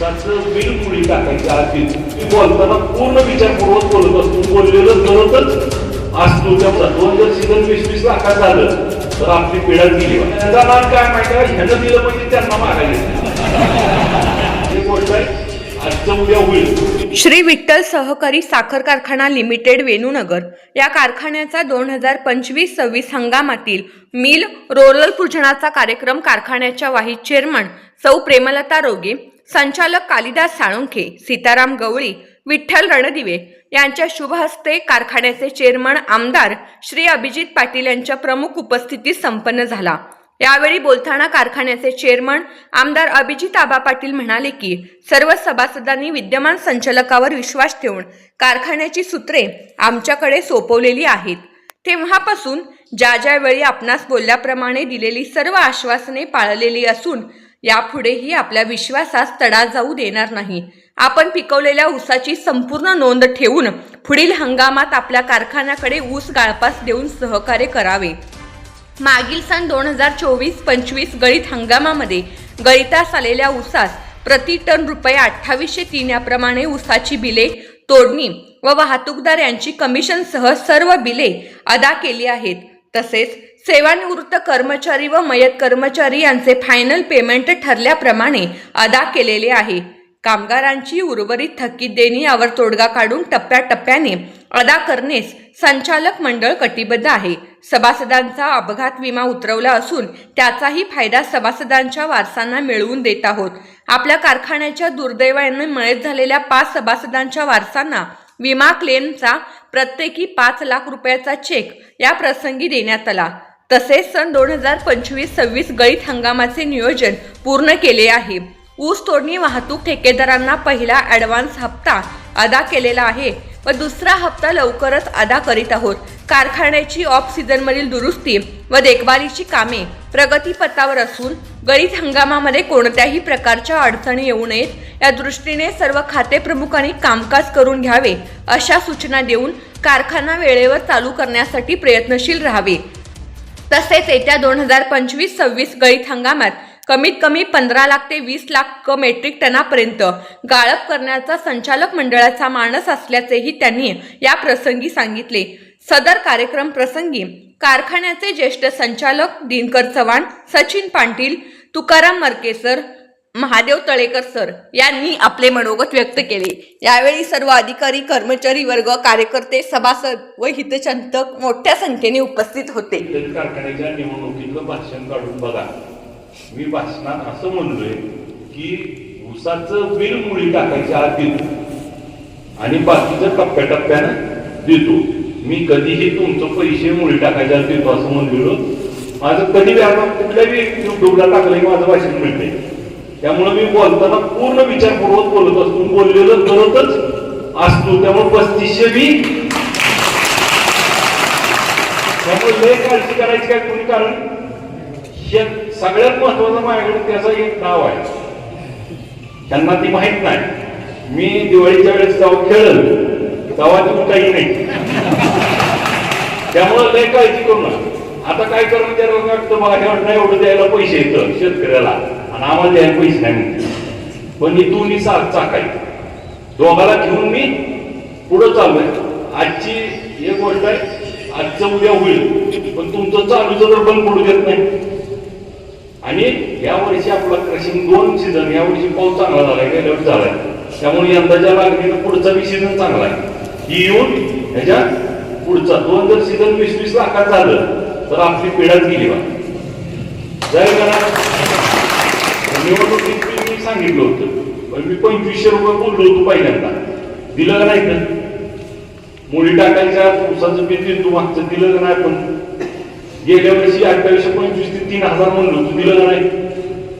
त्याचं बिल मुळी टाकायचं आधी. मी बोलताना पूर्ण विचारपूर्वक बोलत असतो. बोललेलं करतच असतो त्यामुळे दोन जर सीझन वीस वीस लाखात झालं तर आपली पिढा दिली त्याचा लाभ काय माहिती आहे? ह्यानं दिलं म्हणजे त्यांना मागायला ही गोष्ट आहे आजचं उद्या होईल. श्री विठ्ठल सहकारी साखर कारखाना लिमिटेड वेणूनगर. या कारखान्याचा दोन हजार पंचवीस सव्वीस हंगामातील मिल रोरल पूजनाचा कार्यक्रम कारखान्याच्या वाहित चेअरमन सौ प्रेमलता रोगे संचालक कालिदास साळुंखे सीताराम गवळी विठ्ठल रणदिवे यांच्या शुभहस्ते कारखान्याचे चेअरमन आमदार श्री अभिजित पाटील यांच्या प्रमुख उपस्थितीत संपन्न झाला. यावेळी बोलताना कारखान्याचे चेअरमन आमदार अभिजित आबा पाटील म्हणाले की सर्व सभासदांनी विद्यमान संचालकावर विश्वास ठेवून कारखान्याची सूत्रे आमच्याकडे सोपवलेली आहेत. तेव्हापासून ज्या ज्या वेळी आपणास बोलल्याप्रमाणे दिलेली सर्व आश्वासने पाळलेली असून यापुढेही आपल्या विश्वासास तडा जाऊ देणार नाही. आपण पिकवलेल्या ऊसाची संपूर्ण नोंद ठेवून पुढील हंगामात आपल्या कारखान्याकडे ऊस गाळपास देऊन सहकार्य करावे. मागील सन दोन हजार चोवीस पंचवीस गळीत हंगामामध्ये गळितास आलेल्या ऊसास प्रति टन रुपये अठ्ठावीसशे तीन याप्रमाणे ऊसाची बिले तोडणी व वाहतूकदार यांची कमिशनसह सर्व बिले अदा केली आहेत. तसेच सेवानिवृत्त कर्मचारी व मयत कर्मचारी यांचे फायनल पेमेंट ठरल्याप्रमाणे अदा केलेले आहे. कामगारांची उर्वरित थकीत देणी यावर तोडगा काढून टप्प्याटप्प्याने अदा करण्यास संचालक मंडळ कटिबद्ध आहे. सभासदांचा अपघात विमा उतरवला असून त्याचाही फायदा सभासदांच्या वारसांना मिळवून देत आहोत. आपल्या कारखान्याच्या दुर्दैवाने मयत झालेल्या पाच सभासदांच्या वारसांना विमा क्लेमचा प्रत्येकी पाच लाख रुपयाचा चेक या प्रसंगी देण्यात आला. तसेच सन दोन हजार पंचवीस सव्वीस गळीत हंगामाचे नियोजन पूर्ण केले आहे. ऊस तोडणी वाहतूक ठेकेदारांना पहिला ॲडव्हान्स हप्ता अदा केलेला आहे व दुसरा हप्ता लवकरच अदा करीत आहोत. कारखान्याची ऑफ सीझनमधील दुरुस्ती व देखभालीची कामे प्रगतीपथावर असून गळीत हंगामामध्ये कोणत्याही प्रकारच्या अडचणी येऊ नयेत. या दृष्टीने सर्व खाते प्रमुखांनी कामकाज करून घ्यावे अशा सूचना देऊन कारखाना वेळेवर चालू करण्यासाठी प्रयत्नशील राहावे. तसेच येत्या दोन हजार पंचवीस सव्वीस गळीत हंगामात कमीत कमी पंधरा लाख ते वीस लाख मेट्रिक टनापर्यंत गाळप करण्याचा संचालक मंडळाचा मानस असल्याचेही त्यांनी या प्रसंगी सांगितले. सदर कार्यक्रम प्रसंगी कारखान्याचे ज्येष्ठ संचालक दिनकर चव्हाण सचिन पाटील तुकाराम मरकेसर महादेव तळेकर सर यांनी आपले मनोगत व्यक्त केले. यावेळी सर्व अधिकारी कर्मचारी वर्ग कार्यकर्ते सभासद व हितचिंतक मोठ्या संख्येने उपस्थित होते. कारखान्याच्या निवडणुकीतलं भाषण काढून बघा. मी भाषणात असं म्हणलोय की ऊसाचं बिल मुळी टाकायच्या आत देतो. आणि बाकीचं टप्प्याटप्प्यानं देतो. मी कधीही तुमचं पैसे मुळी टाकायच्या आत देतो असं म्हणलेलो. माझं कधी व्यापार कुठल्याही युट्यूबला टाकलं की माझं भाषण मिळते त्यामुळे मी बोलताना पूर्ण विचारपूर्वक बोलत असतो. बोललेलं करतच असतो. त्यामुळे पस्तीसशे मी त्यामुळे लय काळजी करायची काय कोणी कारण? सगळ्यात महत्वाचं माझ्याकडे त्याचं एक नाव आहे. त्यांना ती माहीत नाही. मी दिवाळीच्या वेळेस जाऊ खेळल. तेव्हा तुम्ही काही नाही. त्यामुळे लय काळजी करू नका. आता काय कर्मचारी वाटतं मला हे वाटतं एवढं द्यायला पैसे येतं शेतकऱ्याला. आणि आम्हाला द्यायला पैसे नाही म्हणते पण मी साथ चाकायचं दोघाला घेऊन मी पुढं चाललोय. आजची एक गोष्ट आहे आजचं उद्या होईल पण तुमचं चालूचं तर बंद पडू देत नाही. आणि या वर्षी आपला क्रशिंग दोन सीझन या वर्षी पाऊस चांगला झालाय गेल्या वर्षी झालाय. त्यामुळे यंदाच्या लागणीनं पुढचा बी सीझन चांगला आहे. ही येऊन ह्याच्या पुढचा दोन जर सीझन वीस वीस लाखात झालं तर आपली पिढ्याच गेली बा. जय करा निवडणुकीत मी- मी सांगितलं होतं. पण मी पंचवीसशे रुपये बोललो होतो पहिल्यांदा. दिलं का नाही तर? मुली टाकायच्या ऊसाचं बिल दिलं तू मागचं दिलं का नाही पण गेल्या वर्षी अठ्ठावीसशे पंचवीस ते तीन हजार म्हणलो तू दिलं का नाही?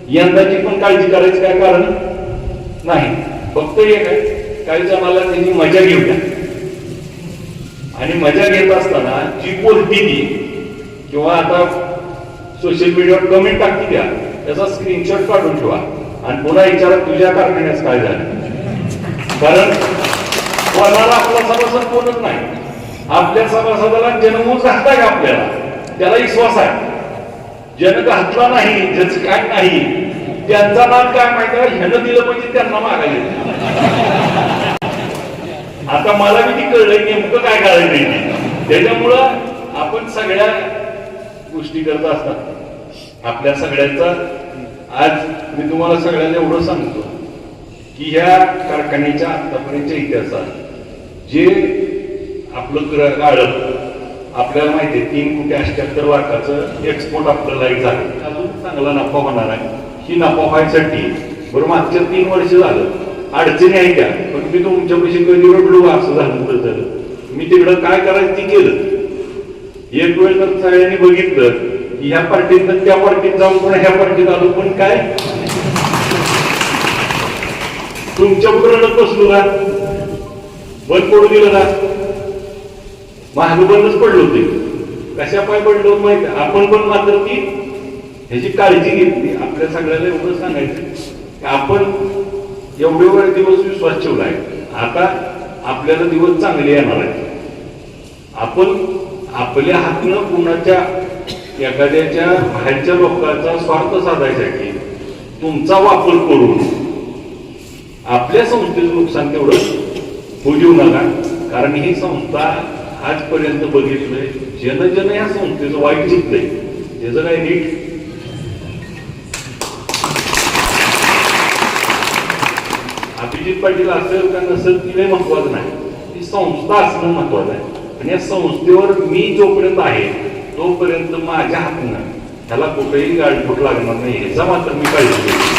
यंदाची पण काळजी करायचं काय कारण? नाही. फक्त एक आहे काही मला त्यांनी मजा घेऊया द्या. आणि मजा घेत असताना जी बोलती ती किंवा आता सोशल मीडियावर कमेंट टाकती द्या. त्याचा स्क्रीनशॉट काढून ठेवा. आणि पुन्हा विचारा तुझ्या कारखान्यास काय झालं? कारण कोणाला आपला सभासद कोणच नाही. आपल्या सभासदाला जन्मून घातला का आपल्याला? त्याला विश्वास आहे. जन घातला नाही ज्याचं काय नाही. त्यांचा नाम काय माहिती आहे? ह्यानं दिलं पाहिजे त्यांना मागायला आता मला किती कळलंय कळलं नेमकं काय करायचं त्याच्यामुळं आपण सगळ्या गोष्टी करत असतात. आपल्या सगळ्यांचा आज मी तुम्हाला सगळ्यांना एवढं सांगतो की ह्या कारखान्याच्या आतापर्यंतच्या इतिहासात जे आपलं ग्रह गाळप आपल्याला माहिती आहे तीन कोटी अठ्याहत्तर लाखाचं एक्सपोर्ट आपल्याला एक झालं. अजून चांगला नफा होणार आहे. ही नफा व्हायसाठी बरं मागच्या तीन वर्ष झालं. अडचणी आहे त्या पण मी तुमच्या पैसे कधी रडलो असं झालं तर. मी तिकडं काय करायचं ते केलं. एक वेळ तर सगळ्यांनी बघितलं या पार्टीत त्या पार्टीत जाऊन पुन्हा ह्या पार्टीत आलो पण काय? तुमच्या पुरण बसलो ना. बंद पडू दिलं ना. महाग बंदच पडलो होते. कशा पाय पडलो माहीत माहिती? आपण पण मात्र ती ह्याची काळजी घेतली. आपल्या सगळ्याला एवढं सांगायचं. आपण एवढे वेळ दिवस विश्वास ठेवलाय. आता आपल्याला दिवस चांगले येणार आहेत. आपण आपल्या हातनं कुणाच्या एखाद्याच्या बाहेरच्या लोकांचा स्वार्थ साधायसाठी तुमचा वापर करून आपल्या संस्थेचं नुकसान तेवढं होऊ नका. कारण ही संस्था आजपर्यंत बघितलंय जन जन या संस्थेचं वाईट चितलंय त्याचं काय नीट. अभिजित पाटील असेल का नसेल ती काही महत्वाचं नाही. ती संस्था असणं महत्वाचं आहे. आणि या संस्थेवर मी जोपर्यंत आहे तोपर्यंत माझ्या हातनं त्याला कुठेही गाडफूट लागणार नाही याचा मात्र मी काळजी घेतो